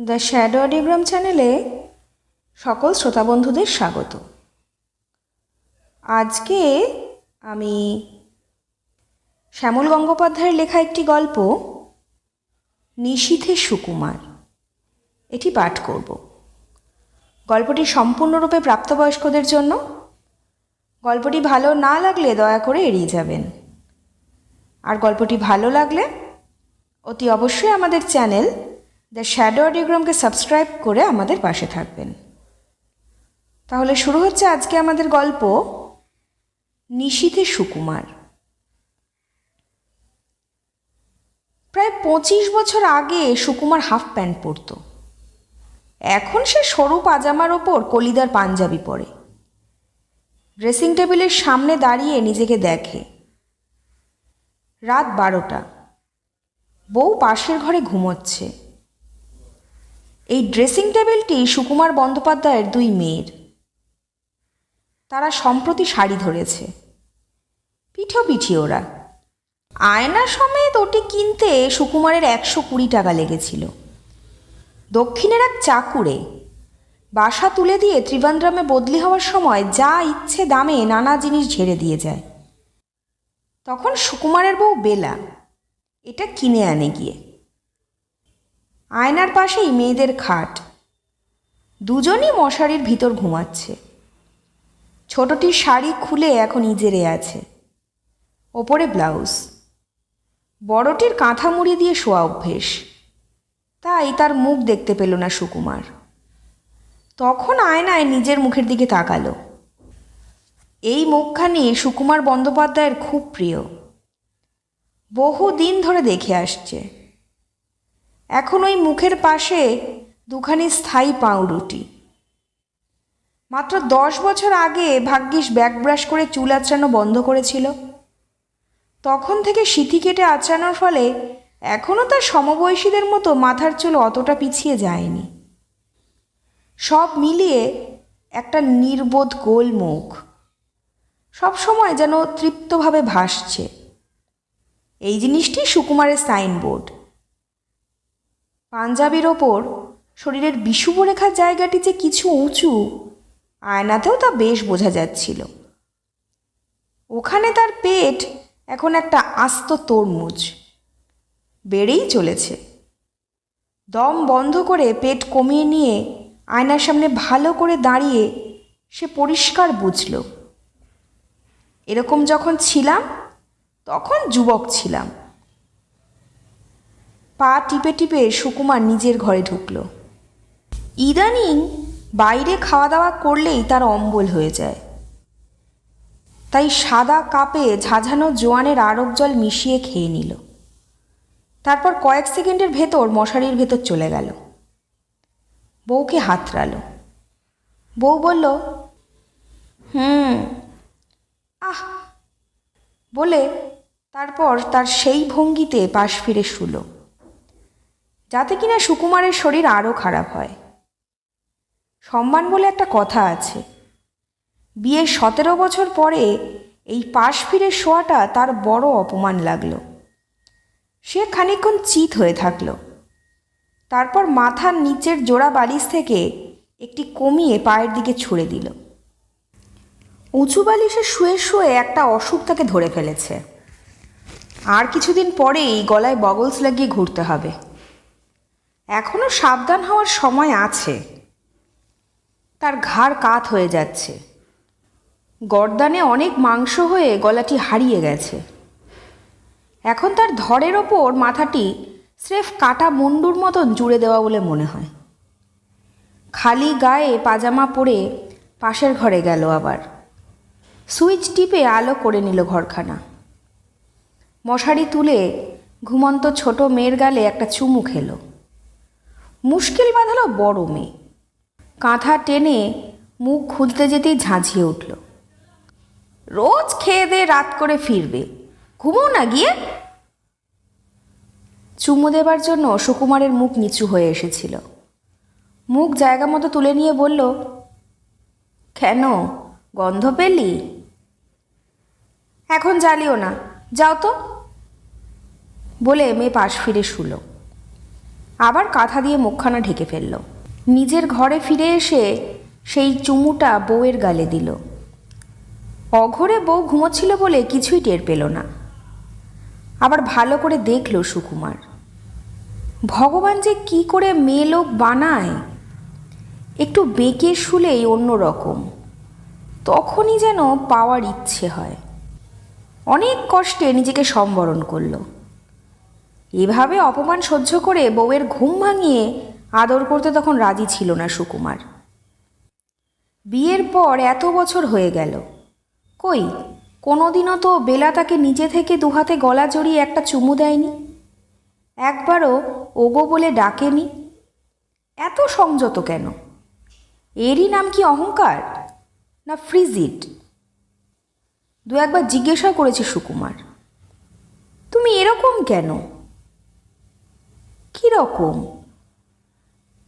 The shadow অডিওগ্রাম চ্যানেলে সকল শ্রোতা বন্ধুদের স্বাগত। আজকে আমি শ্যামল গঙ্গোপাধ্যায়ের লেখা একটি গল্প, নিশীথে সুকুমার। এটি পাঠ করব। গল্পটি সম্পূর্ণরূপে প্রাপ্তবয়স্কদের জন্য। গল্পটি ভালো না লাগলে দয়া করে এড়িয়ে যাবেন। আর গল্পটি ভালো লাগলে অতি অবশ্যই আমাদের চ্যানেল দ্য শ্যাডো অডিওগ্রামকে সাবস্ক্রাইব করে আমাদের পাশে থাকবেন। তাহলে শুরু হচ্ছে আজকে আমাদের গল্প নিশীথে সুকুমার। প্রায় পঁচিশ বছর আগে সুকুমার হাফ প্যান্ট পরত। এখন সে সরু পাজামার ওপর কলিদার পাঞ্জাবি পরে। ড্রেসিং টেবিলের সামনে দাঁড়িয়ে নিজেকে দেখে। রাত বারোটা। বউ পাশের ঘরে ঘুমোচ্ছে। এই ড্রেসিং টেবিলটি সুকুমার বন্দ্যোপাধ্যায়ের দুই মেয়ের। তারা সম্প্রতি শাড়ি ধরেছে। পিঠো ওরা। আয়না সমেত ওটি কিনতে সুকুমারের একশো কুড়ি টাকা লেগেছিল। দক্ষিণের এক চাকুরে বাসা তুলে দিয়ে ত্রিবান্দ্রামে বদলি হওয়ার সময় যা ইচ্ছে দামে নানা জিনিস ঝেড়ে দিয়ে যায়। তখন সুকুমারের বউ বেলা, এটা কিনে আনে গিয়ে। আয়নার পাশেই মেয়েদের খাট। দুজনই মশারির ভিতর ঘুমাচ্ছে। ছোটটির শাড়ি খুলে এখন ইজেরে আছে। ওপরে ব্লাউজ। বড়টির কাঁথা মুড়ি দিয়ে শোয়া অভ্যেস। তাই তার মুখ দেখতে পেল না সুকুমার। তখন আয়নায় নিজের মুখের দিকে তাকালো। এই মুখখানি সুকুমার বন্দ্যোপাধ্যায়ের খুব প্রিয়। বহু দিন ধরে দেখে আসছে। এখন ওই মুখের পাশে দুখানি স্থায়ী পাউরুটি। মাত্র দশ বছর আগে ভাগ্যিস ব্যাক ব্রাশ করে চুল আঁচড়ানো বন্ধ করেছিল। তখন থেকে সিথি কেটে আঁচড়ানোর ফলে এখনও তার সমবয়সীদের মতো মাথার চুল অতটা পিছিয়ে যায়নি। সব মিলিয়ে একটা নির্বোধ গোল মুখ সবসময় যেন তৃপ্তভাবে ভাসছে। এই জিনিসটি সুকুমারের সাইনবোর্ড। পাঞ্জাবির ওপর শরীরের বিষুব রেখার জায়গাটি যে কিছু উঁচু, আয়নাতেও তা বেশ বোঝা যাচ্ছিল। ওখানে তার পেট এখন একটা আস্ত তরমুজ। বেড়েই চলেছে। দম বন্ধ করে পেট কমিয়ে নিয়ে আয়নার সামনে ভালো করে দাঁড়িয়ে সে পরিষ্কার বুঝল। এরকম যখন ছিলাম, তখন যুবক ছিলাম। পা টিপে টিপে সুকুমার নিজের ঘরে ঢুকল। ইদানিং বাইরে খাওয়া দাওয়া করলেই তার অম্বল হয়ে যায়। তাই সাদা কাপে ঝাঝানো জোয়ানের আরব জল মিশিয়ে খেয়ে নিল। তারপর কয়েক সেকেন্ডের ভেতর মশারির ভেতর চলে গেল। বউকে হাতড়ালো। বউ বলল, হুম, আহ। বলে তারপর তার সেই ভঙ্গিতে পাশ ফিরে শুলো। যাতে কিনা সুকুমারের শরীর আরও খারাপ হয়। সম্মান বলে একটা কথা আছে। বিয়ের সতেরো বছর পরে এই পাশ ফিরে শোয়াটা তার বড় অপমান লাগল। সে খানিকক্ষণ চিত হয়ে থাকল। তারপর মাথার নিচের জোড়া বালিশ থেকে একটি কমিয়ে পায়ের দিকে ছুঁড়ে দিল। উঁচু বালিশে শুয়ে শুয়ে একটা অসুখ তাকে ধরে ফেলেছে। আর কিছুদিন পরেই গলায় বগলস লাগিয়ে ঘুরতে হবে। এখনও সাবধান হওয়ার সময় আছে। তার ঘাড় কাত হয়ে যাচ্ছে। গরদানে অনেক মাংস হয়ে গলাটি হারিয়ে গেছে। এখন তার ধরের ওপর মাথাটি স্রেফ কাটা মুন্ডুর মতন জুড়ে দেওয়া বলে মনে হয়। খালি গায়ে পাজামা পরে পাশের ঘরে গেল আবার। সুইচ টিপে আলো করে নিল ঘরখানা। মশারি তুলে ঘুমন্ত ছোট মেয়ের গালে একটা চুমু খেলো। মুশকিল বাঁধালো বড় মেয়ে। কাঁথা টেনে মুখ খুলতে যেতেই ঝাঁঝিয়ে উঠল। রোজ খেয়ে দিয়ে রাত করে ফিরবে। ঘুমো না গিয়ে। চুমু দেবার জন্য সুকুমারের মুখ নিচু হয়ে এসেছিল। মুখ জায়গা মতো তুলে নিয়ে বলল, কেন? গন্ধ পেলি? এখন জ্বালিও না। যাও তো। বলে মেয়ে পাশ ফিরে শুলো। আবার কাঁথা দিয়ে মুখখানা ঢেকে ফেলল। নিজের ঘরে ফিরে এসে সেই চুমুটা বউয়ের গালে দিল। অঘরে বউ ঘুমোচ্ছিল বলে কিছুই টের পেল না। আবার ভালো করে দেখল সুকুমার। ভগবান যে কি করে মেয়ে লোক বানায়, একটু বেঁকে শুলেই অন্য রকম। তখনই যেন পাওয়ার ইচ্ছে হয়। অনেক কষ্টে নিজেকে সম্বরণ করল। এভাবে অপমান সহ্য করে বউয়ের ঘুম ভাঙিয়ে আদর করতে তখন রাজি ছিল না সুকুমার। বিয়ের পর এত বছর হয়ে গেল। কই, কোনোদিনও তো বেলা তাকে নিজে থেকে দুহাতে গলা জড়িয়ে একটা চুমু দেয়নি। একবারও ওগো বলে ডাকেনি। এত সংযত কেন? এরই নাম কি অহংকার? না ফ্রিজিট? দু একবার জিজ্ঞাসা করেছে সুকুমার। তুমি এরকম কেন? কীরকম?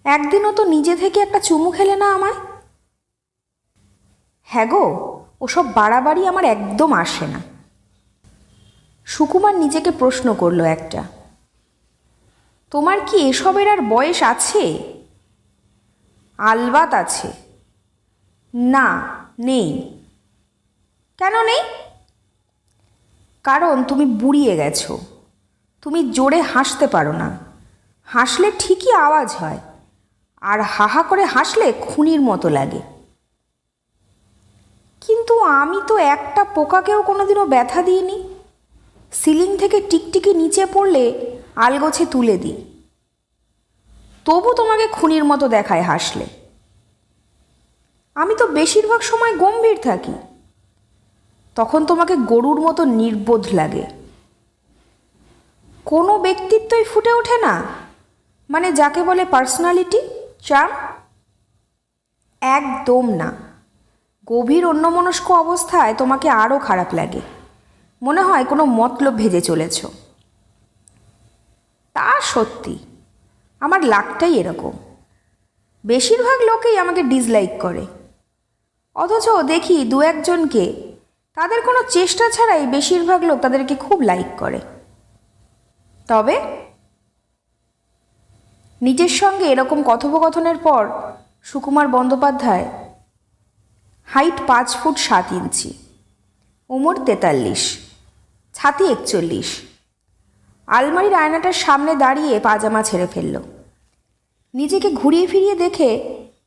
একদিনও তো নিজে থেকে একটা চুমু খেলে না আমায়? হ্যাঁ গো, ওসব বাড়াবাড়ি আমার একদম আসে না। সুকুমার নিজেকে প্রশ্ন করল একটা। তোমার কি এসবের আর বয়স আছে? আলবাত আছে। না, নেই। কেন নেই? কারণ তুমি বুড়িয়ে গেছো। তুমি জোরে হাসতে পারো না। হাসলে ঠিকই আওয়াজ হয়, আর হাহা করে হাসলে খুনির মতো লাগে। কিন্তু আমি তো একটা পোকাকেও কোনোদিনও ব্যথা দিইনি। সিলিং থেকে টিকটিকি নিচে পড়লে আলগোছে তুলে দিই। তবু তোমাকে খুনির মতো দেখায় হাসলে। আমি তো বেশিরভাগ সময় গম্ভীর থাকি। তখন তোমাকে গরুর মতো নির্বোধ লাগে। কোনো ব্যক্তিত্বই ফুটে ওঠে না। মানে যাকে বলে পার্সোনালিটি চার্ম একদম না। গভীর অন্যমনস্ক অবস্থায় তোমাকে আরও খারাপ লাগে। মনে হয় কোনো মতলব ভেজে চলেছ। তা সত্যি, আমার লাকটাই এরকম। বেশিরভাগ লোকেই আমাকে ডিসলাইক করে। অথচ দেখি দু একজনকে, তাদের কোনো চেষ্টা ছাড়াই বেশিরভাগ লোক তাদেরকে খুব লাইক করে। তবে নিজের সঙ্গে এরকম কথোপকথনের পর সুকুমার বন্দ্যোপাধ্যায় হাইট পাঁচ ফুট সাত ইঞ্চি ওমর তেতাল্লিশ, ছাতি একচল্লিশ, আলমারির আয়নাটার সামনে দাঁড়িয়ে পাজামা ছেড়ে ফেলল। নিজেকে ঘুরিয়ে ফিরিয়ে দেখে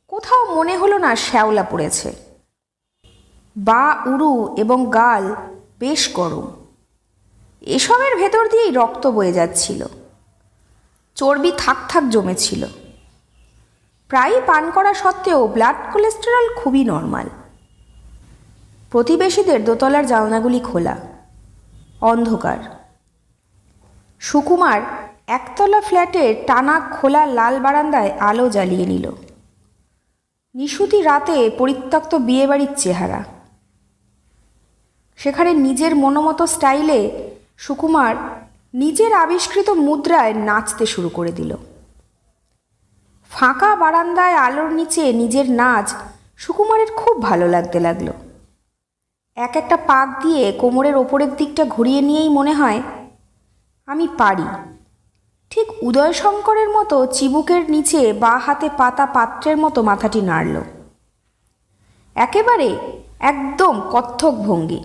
কোথাও মনে হলো না শ্যাওলা পড়েছে। বা, উরু এবং গাল বেশ গরম। এসবের ভেতর দিয়েই রক্ত বয়ে যাচ্ছিল। চর্বি থাক থাক জমেছিল। প্রায়ই পান করা সত্ত্বেও ব্লাড কোলেস্টেরল খুবই নর্মাল প্রতিবেশীদের দোতলার জানলাগুলি খোলা। অন্ধকার। সুকুমার একতলা ফ্ল্যাটের টানা খোলা লাল বারান্দায় আলো জ্বালিয়ে নিল। নিশুতি রাতে পরিত্যক্ত বিয়েবাড়ির চেহারা। সেখানে নিজের মনোমতো স্টাইলে সুকুমার নিজের আবিষ্কৃত মুদ্রায় নাচতে শুরু করে দিল। ফাঁকা বারান্দায় আলোর নিচে নিজের নাচ সুকুমারের খুব ভালো লাগতে লাগল। এক একটা পাক দিয়ে কোমরের ওপরের দিকটা ঘুরিয়ে নিয়েই মনে হয়, আমি পারি। ঠিক উদয়শঙ্করের মতো চিবুকের নিচে বা হাতে পাতা পাত্রের মতো মাথাটি নাড়ল। একেবারে একদম কত্থক ভঙ্গি।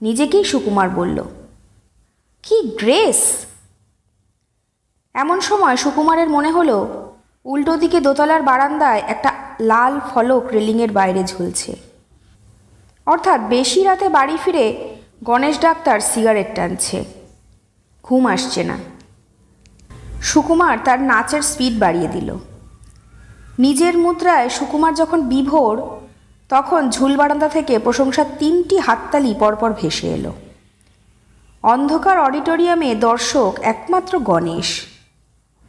নিজেকেই সুকুমার বলল কি গ্রেস এমন সময় সুকুমারের মনে হলো, উল্টো দিকে দোতলার বারান্দায় একটা লাল ফলক রেলিংয়ের বাইরে ঝুলছে। অর্থাৎ বেশি রাতে বাড়ি ফিরে গণেশ ডাক্তার সিগারেট টানছে। ঘুম আসছে না। সুকুমার তার নাচের স্পিড বাড়িয়ে দিল। নিজের মুদ্রায় সুকুমার যখন বিভোর, তখন ঝুল বারান্দা থেকে প্রশংসার তিনটি হাততালি পরপর ভেসে এলো। অন্ধকার অডিটোরিয়ামে দর্শক একমাত্র গণেশ।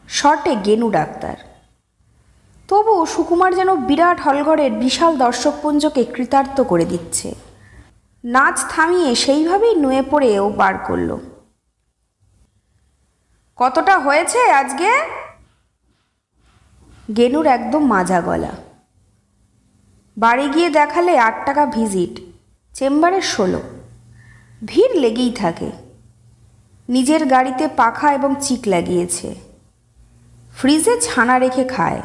শর্টে গেনু ডাক্তার। তবু সুকুমার যেন বিরাট হলঘরের বিশাল দর্শকপুঞ্জকে কৃতার্থ করে দিচ্ছে। নাচ থামিয়ে সেইভাবেই নুয়ে পড়ে ও বার করল। কতটা হয়েছে আজকে? গেনুর একদম মাজা গলা। বাড়ি গিয়ে দেখালে আট টাকা ভিজিট, চেম্বারে ষোলো। ভিড় লেগেই থাকে। নিজের গাড়িতে পাখা এবং চিক লাগিয়েছে। ফ্রিজে ছানা রেখে খায়।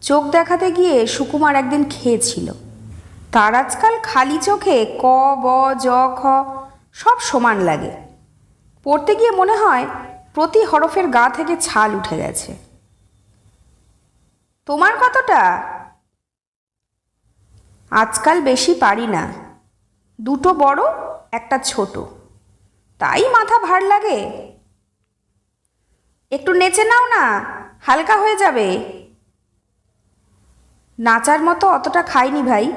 চোখ দেখাতে গিয়ে সুকুমার একদিন খেয়েছিল। তার আজকাল খালি চোখে ক, ব, জ, খ সব সমান লাগে। পড়তে গিয়ে মনে হয় প্রতি হরফের গা থেকে ছাল উঠে গেছে। তোমার কতটা? আজকাল বেশি পারি না। দুটো বড়, একটা ছোট। তাই মাথা ভার লাগে? একটু নেচে নাও না, হালকা হয়ে যাবে। নাচার মতো অতটা খাইনি ভাই।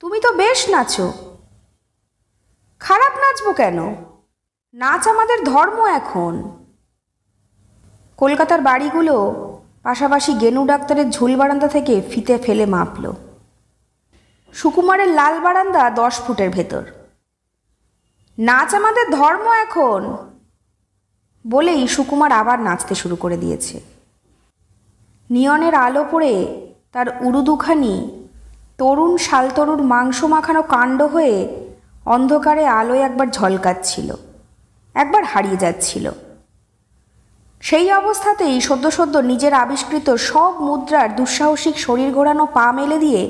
তুমি তো বেশ নাচো। খারাপ নাচবো কেন? নাচ আমাদের ধর্ম এখন। কলকাতার বাড়িগুলো পাশাপাশি গেনু ডাক্তারের ঝুল বারান্দা থেকে ফিতে ফেলে মাপল। সুকুমারের লাল বারান্দা দশ ফুটের ভেতর। নাচ আমাদের ধর্ম এখন। বলেই সুকুমার আবার নাচতে শুরু করে দিয়েছে। নিয়নের আলো পড়ে তার উরুদুখানি, তরুণ শালতরুর মাংস মাখানো কাণ্ড হয়ে অন্ধকারে আলোয় একবার ঝলকাচ্ছিল, একবার হারিয়ে যাচ্ছিল। সেই অবস্থাতেই সদ্য সদ্য নিজের আবিষ্কৃত সব মুদ্রার দুঃসাহসিক শরীর ঘোরানো পা মেলে দিয়ে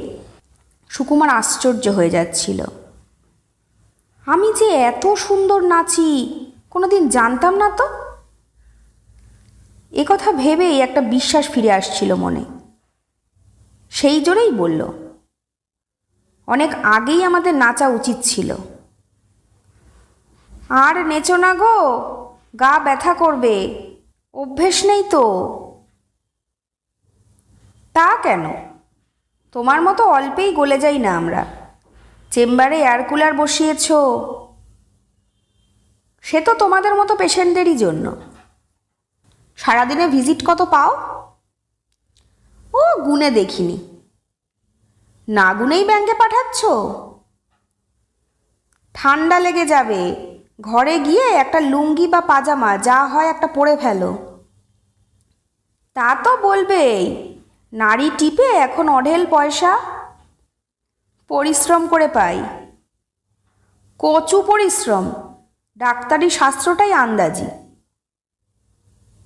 সুকুমার আশ্চর্য হয়ে যাচ্ছিল। আমি যে এত সুন্দর নাচি, কোনোদিন জানতাম না তো? কথা ভেবেই একটা বিশ্বাস ফিরে আসছিল মনে। সেই জোরেই বলল, অনেক আগেই আমাদের নাচা উচিত ছিল। আর নেচো না গো, গা ব্যথা করবে, অভ্যেস নেই তো। তা কেন? তোমার মতো অল্পেই গলে যাই না আমরা। চেম্বারে এয়ার কুলার বসিয়েছ। সে তো তোমাদের মতো পেশেন্টদেরই জন্য। সারাদিনে ভিজিট কত পাও? ও, গুনে দেখিনি। না গুনেই ব্যাংকে পাঠাচ্ছ? ঠান্ডা লেগে যাবে। ঘরে গিয়ে একটা লুঙ্গি বা পাজামা, যা হয় একটা পরে ফেলো। তা তো বলবেই। নারী টিপে এখন অঢেল পয়সা। পরিশ্রম করে পাই। কচু পরিশ্রম, ডাক্তারি শাস্ত্রটাই আন্দাজি।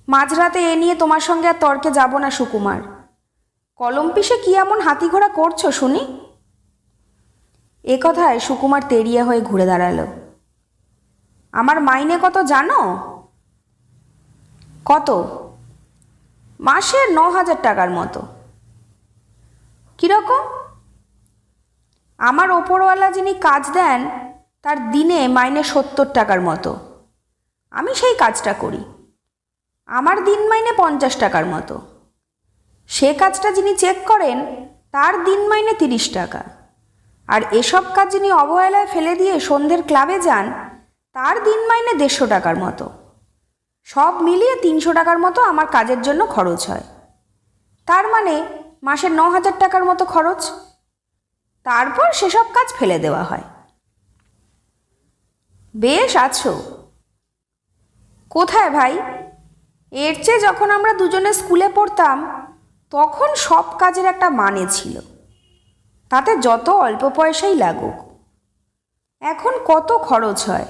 মাঝরাতে এ নিয়ে তোমার সঙ্গে আর তর্কে যাব না, সুকুমার। কলম পিসে কি এমন হাতি ঘোড়া করছ, শুনি? এ কথায় সুকুমার তেরিয়া হয়ে ঘুরে দাঁড়াল। আমার মাইনে কত জানো? কত? মাসে ন হাজার টাকার মতো। কীরকম? আমার ওপরওয়ালা যিনি কাজ দেন, তার দিনে মাইনে সত্তর টাকার মতো। আমি সেই কাজটা করি। আমার দিন মাইনে পঞ্চাশ টাকার মতো। সে কাজটা যিনি চেক করেন, তার দিন মাইনে তিরিশ টাকা। আর এসব কাজ যিনি অবহেলায় ফেলে দিয়ে সন্ধ্যের ক্লাবে যান, তার দিন মাইনে দেড়শো টাকার মতো। সব মিলিয়ে তিনশো টাকার মতো আমার কাজের জন্য খরচ হয়। তার মানে মাসে ন হাজার টাকার মতো খরচ। তারপর সেসব কাজ ফেলে দেওয়া হয়। বেশ আছো। কোথায় ভাই? এর চেয়ে যখন আমরা দুজনে স্কুলে পড়তাম, তখন সব কাজের একটা মানে ছিল। তাতে যত অল্প পয়সাই লাগুক। এখন কত খরচ হয়?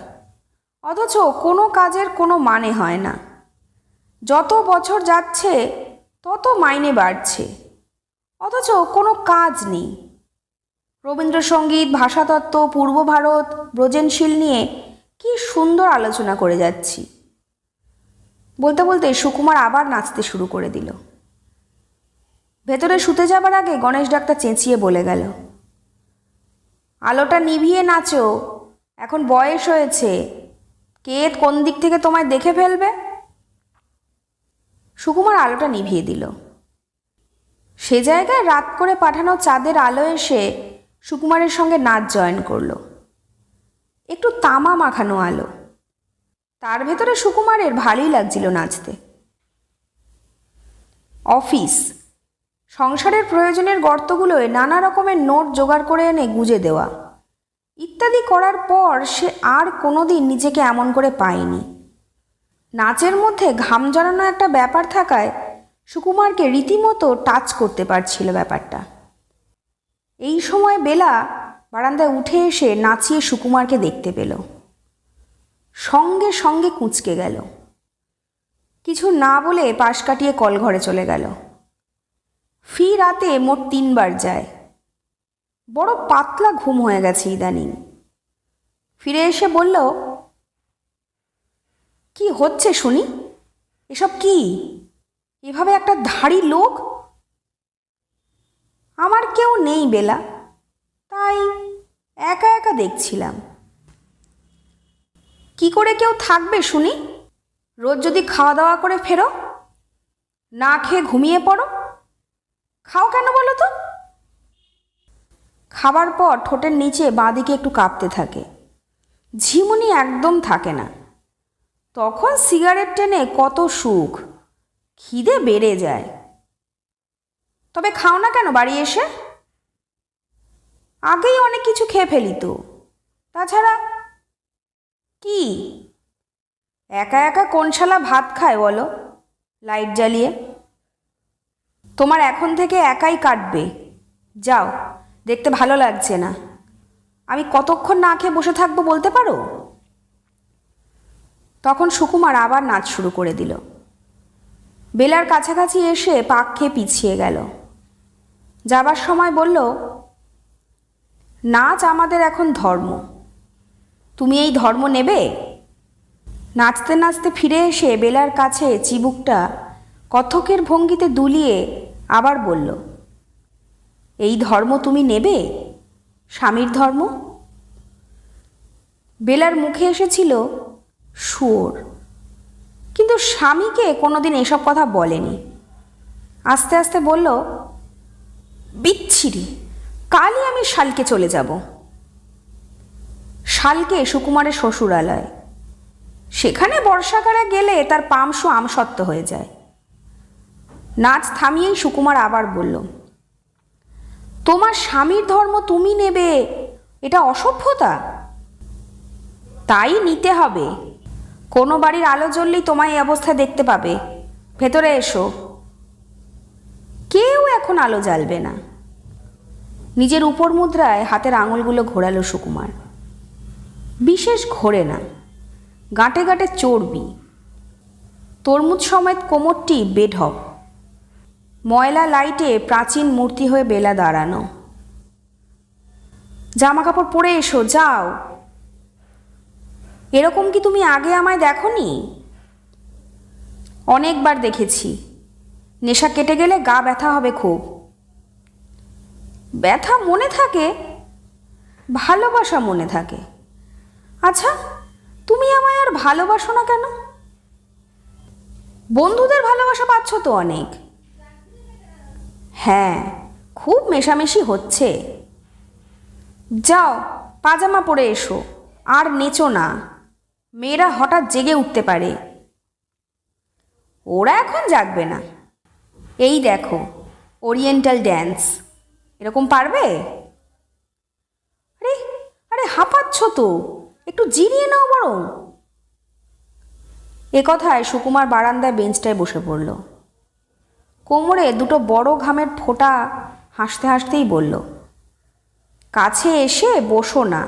অথচ কোনো কাজের কোনো মানে হয় না। যত বছর যাচ্ছে, তত মাইনে বাড়ছে। অথচ কোনো কাজ নেই। রবীন্দ্রসঙ্গীত, ভাষাতত্ত্ব, পূর্ব ভারত, ব্রজেনশীল নিয়ে কি সুন্দর আলোচনা করে যাচ্ছি। বলতে বলতে সুকুমার আবার নাচতে শুরু করে দিল। ভেতরে শুতে যাবার আগে গণেশ ডাক্তার চেঁচিয়ে বলে গেল, আলোটা নিভিয়ে নাচো, এখন বয়স হয়েছে, কে কোন দিক থেকে তোমায় দেখে ফেলবে? সুকুমার আলোটা নিভিয়ে দিল। সে জায়গায় রাত করে পাঠানো চাঁদের আলো এসে সুকুমারের সঙ্গে নাচ জয়েন করল। একটু তামা মাখানো আলো। তার ভেতরে সুকুমারের ভালোই লাগছিল নাচতে। অফিস। সংসারের প্রয়োজনের গর্তগুলোয় নানা রকমের নোট জোগাড় করে এনে গুজে দেওয়া। ইত্যাদি করার পর সে আর কোনো দিন নিজেকে এমন করে পায়নি। নাচের মধ্যে ঘাম জড়ানো একটা ব্যাপার থাকায় সুকুমারকে রীতিমতো টাচ করতে পারছিল ব্যাপারটা। এই সময় বেলা বারান্দায় উঠে এসে নাচিয়ে সুকুমারকে দেখতে পেল। সঙ্গে সঙ্গে কুঁচকে গেল। কিছু না বলে পাশ কাটিয়ে কল ঘরে চলে গেল। ফি রাতে মোট তিনবার যায়। বড় পাতলা ঘুম হয়ে গেছে ইদানিং। ফিরে এসে বলল, কি হচ্ছে শুনি? এসব কি? এভাবে একটা ধাড়ি লোক আমার কেউ নেই বেলা। তাই একা একা দেখছিলাম। কি করে কেউ থাকবে শুনি? রোজ যদি খাওয়া দাওয়া করে ফেরো, না খেয়ে ঘুমিয়ে পড়ো। খাও কেন বলো তো? খাবার পর ঠোঁটের নিচে বাঁদিকে একটু কাঁপতে থাকে। ঝিমুনি একদম থাকে না। তখন সিগারেট টেনে কত সুখ। খিদে বেড়ে যায়। তবে খাও না কেন বাড়ি এসে? আগেই অনেক কিছু খেয়ে ফেলি তো। তাছাড়া কি? একা একা কোন শালা ভাত খায় বলো? লাইট জ্বালিয়ে। তোমার এখন থেকে একাই কাটবে। যাও, দেখতে ভালো লাগছে না। আমি কতক্ষণ না খেয়ে বসে থাকব বলতে পারো? তখন সুকুমার আবার নাচ শুরু করে দিল। বেলার কাছাকাছি এসে পাক খেয়ে পিছিয়ে গেল। যাবার সময় বলল, নাচ আমাদের এখন ধর্ম। তুমি এই ধর্ম নেবে? নাচতে নাচতে ফিরে এসে বেলার কাছে চিবুকটা কথকের ভঙ্গিতে দুলিয়ে আবার বলল, এই ধর্ম তুমি নেবে? স্বামীর ধর্ম? বেলার মুখে এসেছিল সুর কিন্তু স্বামীকে কোনোদিন এসব কথা বলেনি। আস্তে আস্তে বলল বিচ্ছিরি। কালই আমি শালকে চলে যাব। শালকে সুকুমারের শ্বশুরালয়। সেখানে বর্ষাকালে গেলে তার পামসু আমসত্ত্ব হয়ে যায়। নাচ থামিয়েই সুকুমার আবার বলল, তোমার স্বামীর ধর্ম তুমি নেবে, এটা অসভ্যতা। তাই নিতে হবে। কোনো বাড়ির আলো জ্বললেই তোমায় এই অবস্থা দেখতে পাবে। ভেতরে এসো। এখন আলো জ্বালবে না। নিজের উপর মুদ্রায় হাতের আঙুলগুলো ঘোরালো সুকুমার। বিশেষ ঘোরে না, গাঁটে গাঁটে চর্বি। তরমুজ সমেত কোমরটি বেঢপ। ময়লা লাইটে প্রাচীন মূর্তি হয়ে বেলা দাঁড়ানো। জামা কাপড় পরে এসো, যাও। এরকম কি তুমি আগে আমায় দেখনি? অনেকবার দেখেছি। নেশা কেটে গেলে গা ব্যথা হবে খুব। ব্যথা মনে থাকে, ভালোবাসা মনে থাকে। আচ্ছা তুমি আমায় আর ভালোবাসো না কেন? বন্ধুদের ভালোবাসা পাচ্ছ তো অনেক। হ্যাঁ খুব মেশামেশি হচ্ছে। যাও, পাজামা পরে এসো, আর নেচো না। মেয়েরা হঠাৎ জেগে উঠতে পারে। ওরা এখন জাগবে না। এই দেখো ওরিয়েন্টাল ড্যান্স এরকম পারবে? আরে আরে হাঁপাচ্ছ তো। একটু জিরিয়ে নাও বরং। এ কথায় সুকুমার বারান্দায় বেঞ্চটায় বসে পড়ল। কোমরে দুটো বড় ঘামের ফোঁটা হাসতে হাসতেই বলল, কাছে এসে বসো না।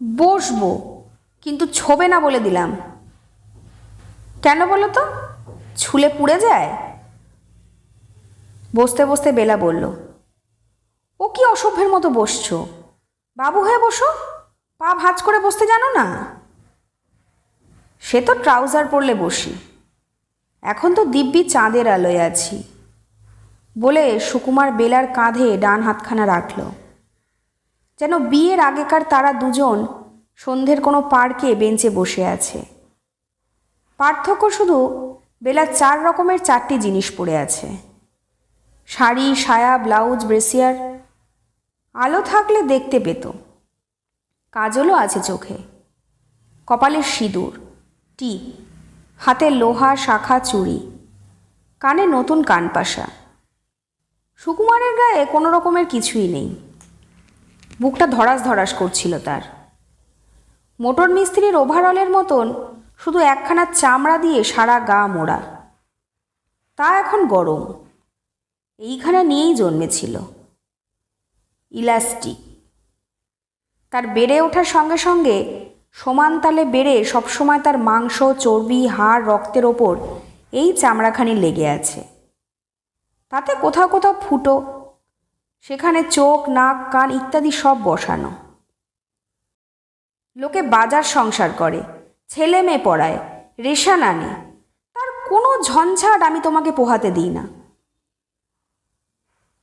বসবো, কিন্তু ছোবে না বলে দিলাম। কেন বলো তো? ছুলে পুড়ে যায়? বসতে বসতে বেলা বলল, ও কি অসভ্যের মতো বসছো? বাবু হয়ে বসো, পা ভাঁজ করে বসতে জানো না? সে তো ট্রাউজার পরলে বসি, এখন তো দিব্যি চাঁদের আলোয় আছি, বলে সুকুমার বেলার কাঁধে ডান হাতখানা রাখল। যেন বিয়ের আগেকার তারা দুজন সন্ধ্যের কোনো পার্কে বেঞ্চে বসে আছে। পার্থক্য শুধু বেলা চার রকমের চারটি জিনিস পড়ে আছে। শাড়ি, সায়া, ব্লাউজ, ব্রেসিয়ার। আলো থাকলে দেখতে পেত। কাজলও আছে চোখে। কপালের সিঁদুর টিপ হাতে লোহা, শাখা, চুড়ি। কানে নতুন কানপাশা সুকুমারের গায়ে কোনো রকমের কিছুই নেই। বুকটা ধরাস ধরাস করছিল তার। মোটর মিস্ত্রির ওভারঅলের মতন শুধু একখানা চামড়া দিয়ে সারা গা মোড়া। তা এখন গরম। এইখানে নিয়েই জন্মেছিল। ইলাস্টিক। তার বেড়ে ওঠার সঙ্গে সঙ্গে সমান তালে বেড়ে সবসময় তার মাংস, চর্বি, হাড়, রক্তের ওপর এই চামড়াখানি লেগে আছে। তাতে কোথাও কোথাও ফুটো, সেখানে চোখ, নাক, কান ইত্যাদি সব বসানো। লোকে বাজার সংসার করে। ছেলে মেয়ে পড়ায় রেশান আনে তার কোনো ঝঞ্ঝাট আমি তোমাকে পোহাতে দিই না।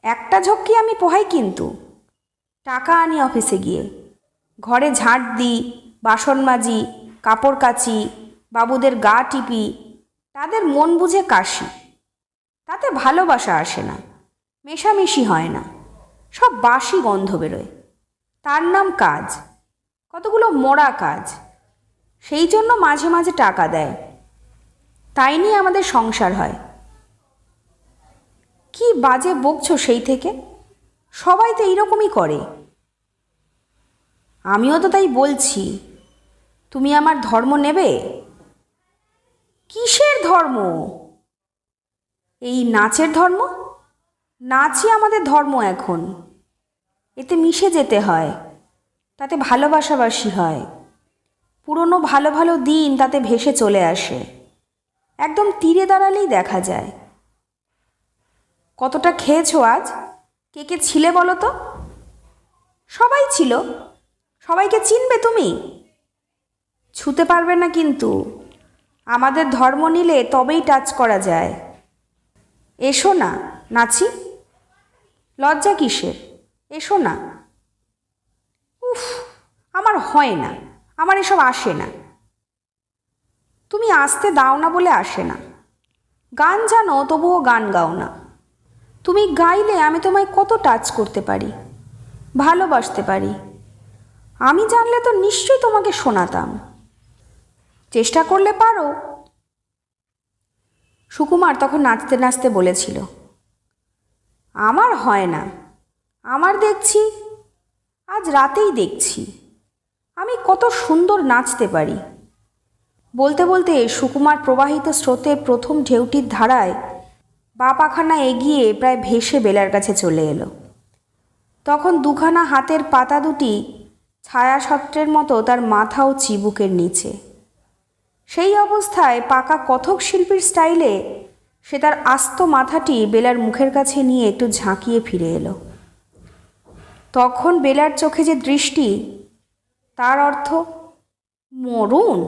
একটা ঝক্কি আমি পোহাই কিন্তু। টাকা আনি অফিসে গিয়ে, ঘরে ঝাঁট দিই, বাসন মাজি, কাপড় কাচি, বাবুদের গা টিপি, তাদের মন বুঝে কাশি। তাতে ভালোবাসা আসে না, মেশামেশি হয় না, সব বাসি গন্ধ বেরোয়। তার নাম কাজ, কতগুলো মোড়া কাজ। সেই জন্য মাঝে মাঝে টাকা দেয়। তাই নিয়ে আমাদের সংসার হয়। কি বাজে বকছো সেই থেকে? সবাই তো এইরকমই করে। আমিও তো তাই বলছি। তুমি আমার ধর্ম নেবে? কিসের ধর্ম? এই নাচের ধর্ম? নাচই আমাদের ধর্ম এখন। এতে মিশে যেতে হয়। তাতে ভালোবাসাবাসি হয়। পুরনো ভালো ভালো দিন তাতে ভেসে চলে আসে। একদম তীরে দাঁড়ালেই দেখা যায়। কতটা খেয়েছো আজ? কে কে ছিলে বলো তো? সবাই ছিল। সবাইকে চিনবে তুমি? ছুতে পারবে না কিন্তু। আমাদের ধর্ম নিলে তবেই টাচ করা যায়। এসো না, নাচি। লজ্জা কিসের? এসো না। উফ, আমার হয় না। আমার এসব আসে না। তুমি আসতে দাও না বলে আসে না। গান জানো, তবুও গান গাও না। তুমি গাইলে আমি তোমায় কত টাচ করতে পারি, ভালোবাসতে পারি। আমি জানলে তো নিশ্চয়ই তোমাকে শোনাতাম। চেষ্টা করলে পারো। সুকুমার তখন নাচতে নাচতে বলেছিল, আমার হয় না। আমার দেখছি, আজ রাতেই দেখছি। আমি কত সুন্দর নাচতে পারি। বলতে বলতে সুকুমার প্রবাহিত স্রোতে প্রথম ঢেউটির ধারায় বা পাখানা এগিয়ে প্রায় ভেসে বেলার কাছে চলে এলো। তখন দুখানা হাতের পাতা দুটি ছায়াসত্রের মতো তার মাথা ও চিবুকের নিচে। সেই অবস্থায় পাকা কথক শিল্পীর স্টাইলে সে তার আস্ত মাথাটি বেলার মুখের কাছে নিয়ে একটু ঝাঁকিয়ে ফিরে এলো। তখন বেলার চোখে যে দৃষ্টি তার অর্থ মরুন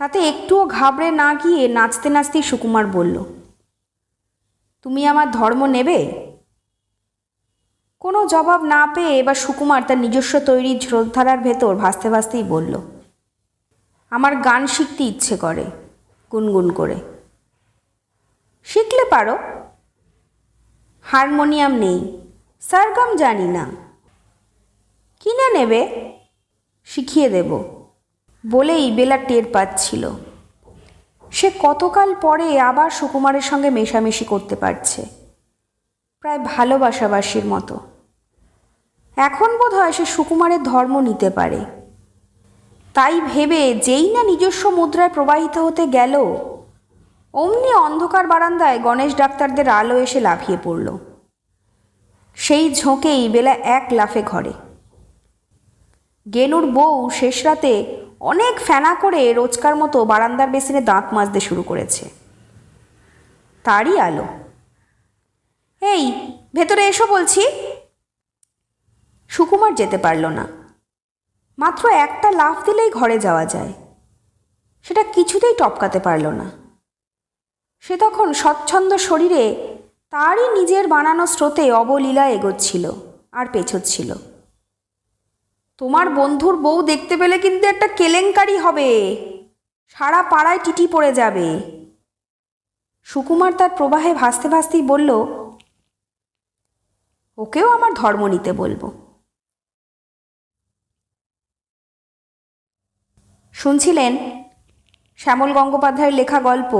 তাতে একটুও ঘাবড়ে না গিয়ে নাচতে নাচতেই সুকুমার বলল, তুমি আমার ধর্ম নেবে? কোনো জবাব না পেয়ে এবার সুকুমার তার নিজস্ব তৈরি স্রোতধারার ভেতর ভাসতে ভাসতেই বলল, আমার গান শিখতে ইচ্ছে করে। গুনগুন করে, শিখলে পারো। হারমোনিয়াম নেই, সারগাম জানি না। কিনে নেবে? শিখিয়ে দেব। বলেই বেলা টের পাচ্ছিল। সে কতকাল পরে আবার সুকুমারের সঙ্গে মেশামেশি করতে পারছে। প্রায় ভালোবাসাবাসির মতো। এখন বোধ হয় সে সুকুমারের ধর্ম নিতে পারে। তাই ভেবে যেই না নিজস্ব মুদ্রায় প্রবাহিত হতে গেল, অমনি অন্ধকার বারান্দায় গণেশ ডাক্তারদের আলো এসে লাফিয়ে পড়ল। সেই ঝোঁকেই বেলা এক লাফে ঘরে। গেনুর বউ শেষ রাতে অনেক ফেনা করে রোজকার মতো বারান্দার বেসিনে দাঁত মাজতে শুরু করেছে। তারই আলো। এই, ভেতরে এসো বলছি। সুকুমার যেতে পারল না। মাত্র একটা লাফ দিলেই ঘরে যাওয়া যায়। সেটা কিছুতেই টপকাতে পারল না। সে তখন স্বচ্ছন্দ শরীরে তারই নিজের বানানো স্রোতে অবলীলা এগোচ্ছিল আর পেছোচ্ছিল। তোমার বন্ধুর বউ দেখতে পেলে কিন্তু একটা কেলেঙ্কারি হবে। সারা পাড়ায় টিটি পড়ে যাবে। সুকুমার তার প্রবাহে ভাসতে ভাসতেই বলল, ওকেও আমার ধর্ম নিতে বলব। শুনছিলেন শ্যামল গঙ্গোপাধ্যায়ের লেখা গল্প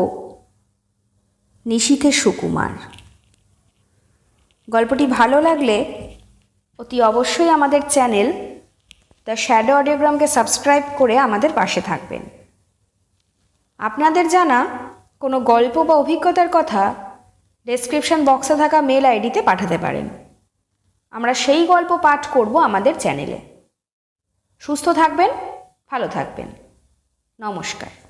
নিশীথের সুকুমার। গল্পটি ভালো লাগলে অতি অবশ্যই আমাদের চ্যানেল দ্য শ্যাডো অডিওগ্রামকে সাবস্ক্রাইব করে আমাদের পাশে থাকবেন। আপনাদের জানা কোনো গল্প বা অভিজ্ঞতার কথা ডেসক্রিপশন বক্সে থাকা মেল আইডিতে পাঠাতে পারেন। আমরা সেই গল্প পাঠ করব আমাদের চ্যানেলে সুস্থ থাকবেন, ভালো থাকবেন। নমস্কার।